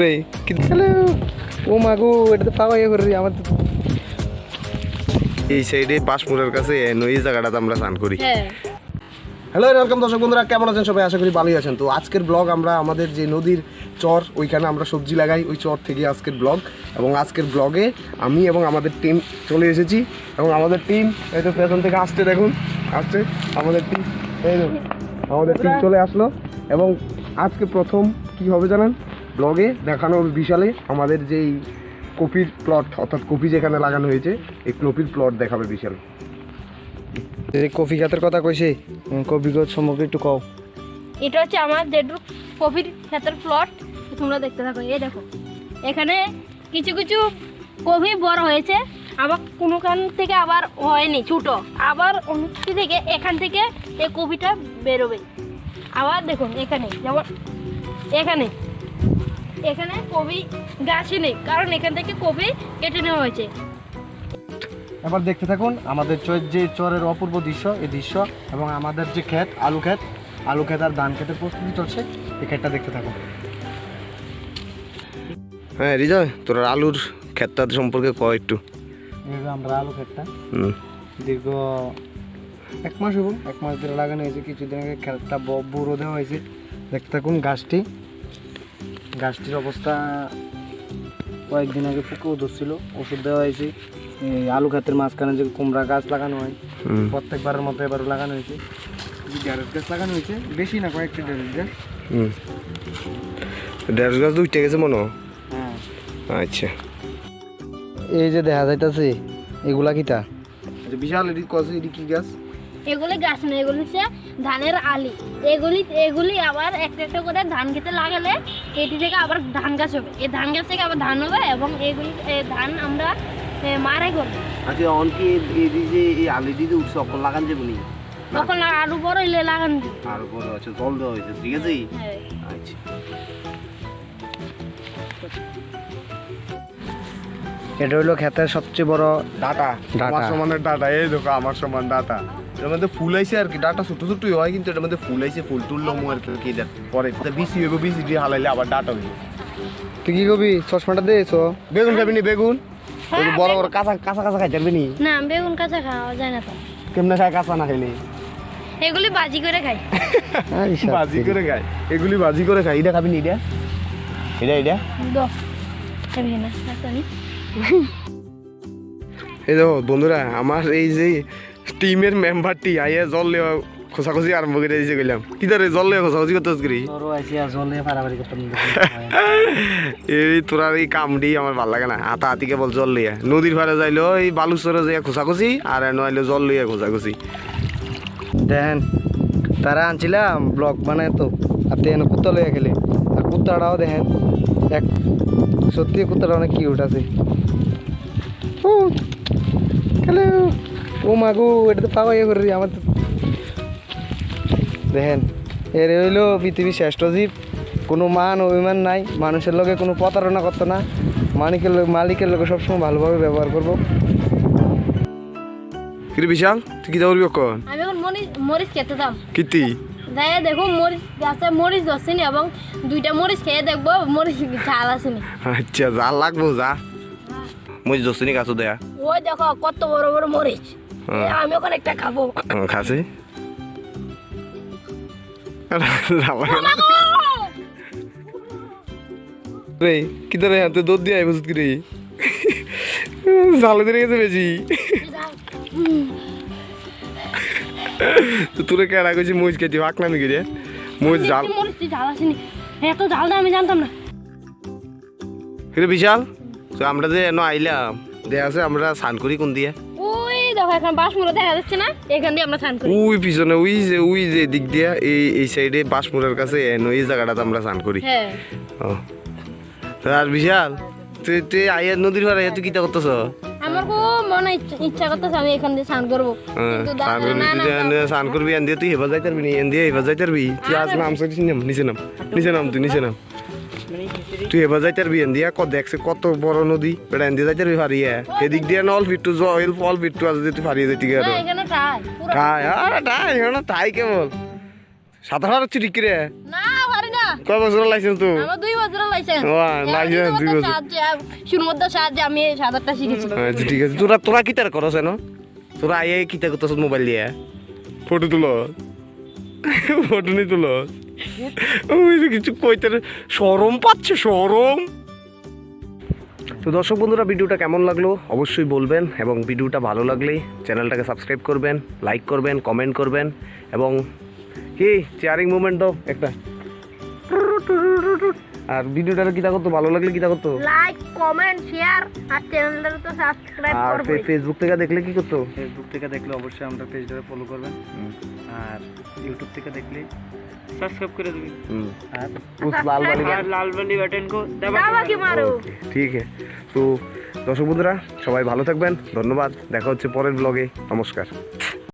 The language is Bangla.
রে হ্যালো ও মাগো এটা তো পাওয়া করে রে আমার তো এই সাইডে কাছে এনো এই জায়গাটাতে আমরা স্নান করি। হ্যাঁ। হ্যালো ওয়েলকাম দর্শক বন্ধুরা কেমন আছেন সবাই? আশা করি ভালোই আছেন। তো আজকের ব্লগ আমরা আমাদের যে নদীর চর ওইখানে আমরা সবজি লাগাই ওই চর থেকে আজকের ব্লগ এবং আজকের ব্লগে আমি এবং আমাদের টিম চলে এসেছি। এবং আমাদের টিম এই তো পেছন থেকে আসছে দেখুন। আসছে। আমাদের টিম এই আমাদের টিম চলে আসলো। এবং আজকে প্রথম কি হবে জানেন? ব্লগে দেখানো হবে বিশালে আমাদের যেই কপির প্লট অর্থাৎ কপি যেখানে লাগানো হয়েছে, এই কপির প্লট দেখাবে বিশাল। কফি খাতের কথা কইছে কফি গাছ সম্পর্কে একটু কও। এটা হচ্ছে আমার দেড় কফির ক্ষেতের প্লট তোমরা দেখতে থাকো, এই দেখো। এখানে কিছু কিছু কফি বড় হয়েছে। আবার কোনোখান থেকে আবার হয়নি ছোটো। আবার অন্য থেকে এখান থেকে এই কপিটা বেরোবে। আবার দেখুন এখানে যেমন এখানে। এখানে কবি গাছই নেই কারণ এখান থেকে কবি কেটে নেওয়া হয়েছে। এবার দেখতে থাকুন আমাদের চর যে চরের অপূর্ব দৃশ্য এই দৃশ্য এবং আমাদের যে ক্ষেত আলু ক্ষেত আলু ক্ষেত আর ধান ক্ষেতের প্রস্তুতি চলছে এই ক্ষেতটা দেখতে থাকুন। হ্যাঁ রিজয় তোর আলুর ক্ষেতটা সম্পর্কে কয় একটু? আমরা আলু ক্ষেতটা দীর্ঘ এক মাস হব এক মাস ধরে লাগানো হয়েছে। কিছুদিন আগে বুড়ো দেওয়া হয়েছে। দেখতে থাকুন গাছটি। গাছটির অবস্থা কয়েকদিন আগে ধরছিল। ওষুধ দেওয়া হয়েছে। আলু ক্ষেতের মাঝখানে যে কুমড়া গাছ লাগানো হয় প্রত্যেকবারের মতো এবারও লাগানো হয়েছে। ঢেঁড়স গাছ লাগানো হয়েছে বেশি না কয়েকটি ঢেঁড়স গাছ। দেড়শ গাছ উঠে গেছে মনে? হ্যাঁ। আচ্ছা। এই যে দেখা যাইতাছে এগুলা কিটা? আচ্ছা বিশাল এটি কস এটি কি গাছ? এগুলি গাছ না এগুলি হচ্ছে ধানের আলি। এগুলি এগুলি আবার একটা একটা করে ধান খেতে লাগালে এটি থেকে আবার ধান গাছ হবে। এই ধান গাছ থেকে আবার ধান হবে এবং এগুলি ধান আমরা মারাই করব। আচ্ছা অনকে এই যে এই আলুটি যে উঠছে অকল লাগান যাব নি। তখন আরও বড় হইলে লাগান। আর উপর আছে জল দেওয়া হয়েছে ঠিক আছে? হ্যাঁ। আচ্ছা। এটা হলো ক্ষেতের সবচেয়ে বড় ডাটা। ডাটা। আমার সমানের ডাটা। এই দেখো আমার সমান ডাটা। এর মধ্যে ফুল আইছে আর কি। ডাটা ছোট ছোটই হয় কিন্তু এটার মধ্যে ফুল আইছে ফুল তুললো মু আর কি দেখ পরে। তো বিসি হইব বিসি দিয়ে হালাইলে আবার ডাটা হইব। তুই কি কবি চশমাটা দিয়েছ বেগুন খাবি নি বেগুন? বড় বড় কাঁচা কাঁচা কাঁচা খাইতে পারবি নি? না বেগুন কাঁচা খাওয়া যায় না তো। কেমনে খায় কাঁচা না খাইলে? এগুলি বাজি করে খাই ভাজি করে খাই এগুলি ভাজি করে খাই এটা খাবি নি এটা? এটা এটা? দো। খাবি নি। এই দেখো বন্ধুরা আমার এই যে টিমের মেম্বারটি আইয়া জল লেওয়া খোঁচাখুচি আরম্ভ করে দিয়েছে গেলাম কি ধরে জল লেওয়া খোঁচাখুচি করতে করি আর এই তোরার এই কামড়ি আমার ভালো লাগে না। হাতা হাতি কেবল জল লইয়া নদীর ফারে যাইলো এই বালুচরে যাইয়া খোঁচাখুচি আর এনো আইলো জল লইয়া খোঁচাখুচি। দেন তারা আনছিলাম ব্লগ বানায় তো হাতে এনে কুত্তা লইয়া খেলে। আর কুত্তাটাও দেখেন। এক সত্যি কুত্তাটা অনেক কিউট আছে। ও হ্যালো ও মাগু এটা তো পাওয়া ইয়ে করে রে, আমার তো দেখেন এর হইল পৃথিবীর শ্রেষ্ঠ জীব। কোনো মান অভিমান নাই মানুষের লোকে কোনো প্রতারণা করতো না। মালিকের লোক মালিকের লোকে সবসময় ভালোভাবে ব্যবহার করব। কিরে বিশাল তুই কি দৌড়বি কখন আমি এখন মরিচ মরিচ খেতে দাম। কীর্তি যাই দেখো মরিচ গাছে মরিচ ধরছিনি এবং দুইটা মরিচ খেয়ে দেখব মরিচ ঝাল আসেনি। আচ্ছা যা লাগবো যা। মুই দোস্তিনি কাছু দেয়া ওই দেখো কত বড় বড় মরিচ। হ্যাঁ। আমি ওখানে একটা খাব। খাসি? রে কি ধরে হাতে দুধ দিয়ে আইবস কি রে জালে ধরে গেছে বেশি। তো তোরে কেডা কইছি মুজ খেতে আঁকলামি কি রে মুজ জাল। ঝাল আসেনি। এত ঝাল না আমি জানতাম না। কিরে বিশাল? তো আমরা যে এনো আইলাম দে আছে আমরা স্নান করি কোন দিয়ে? ওই দেখো এখন বাসমুড়ো দেখা যাচ্ছে না? এখান দিয়ে আমরা স্নান করি। ওই পিছনে ওই যে ওই যে দিক দিয়া এই এই সাইডে বাসমুরের কাছে এনো এই জায়গাটাতে আমরা স্নান করি। হ্যাঁ। ও। তা আর বিশাল তুই তুই আইয়ার নদীর পাড়ে তুই কিতা করতেছ? আমার খুব মনে ইচ্ছা- করতেছে আমি এখান দিয়ে স্নান করব। কিন্তু স্নান করবি তুই এনে দিয়ে তুই হেবা যাইতে পারবি এন দিয়ে হেবা যাইতে পারবি। তুই আজ নাম সরিস নাম নিচে নাম নিচে নাম তুই নিচে নাম। তুই হেবা যাইতে পারবি এন দিয়া কত দেখছে কত বড় নদী এটা এন দিয়ে যাইতে পারবি ফারিয়ে এদিক দিয়ে না অল্প একটু জল অল্প একটু আছে তুই ফারিয়ে যাইতে এখানে টাই পুরো ঠাই আরে ঠাই না ঠাই কেবল। সাঁতার হারাচ্ছি ঠিক রে। কয় বছর লাইসেন্স তো লাইসেন্স সাহায্যে আমি সাঁতারটা শিখেছি আচ্ছা ঠিক আছে। তোরা তোরা কিতার করছ না তোরা আইয়ে কিতা করতেছ মোবাইল দিয়ে? ফটো তুলো। ফটো নি তুলো? ওই যে কিছু কইতে। সরম পাচ্ছে সরম। তো দর্শক বন্ধুরা ভিডিওটা কেমন লাগল? অবশ্যই বলবেন এবং ভিডিওটা ভালো লাগলে চ্যানেলটাকে সাবস্ক্রাইব করবেন লাইক করবেন কমেন্ট করবেন এবং কি চেয়ারিং মুভমেন্ট দাও একটা। আর ভিডিওটা কিতা করতো ভালো লাগলে কিতা করতো লাইক কমেন্ট শেয়ার আর চ্যানেলটা তো সাবস্ক্রাইব আর করবে ফে- ফেসবুক থেকে দেখলে কি করতো ফেসবুক থেকে দেখলে অবশ্যই আমরা পেজটাকে ফলো করবেন আর ইউটিউব থেকে দেখলে সাবস্ক্রাইব করে দেবেন হুম আর उस लाल वाली আর লাল বালি বাটন কো দাবা কি মারো ঠিক আছে তো দর্শক বন্ধুরা সবাই ভালো থাকবেন ধন্যবাদ দেখা হচ্ছে পরের ব্লগে নমস্কার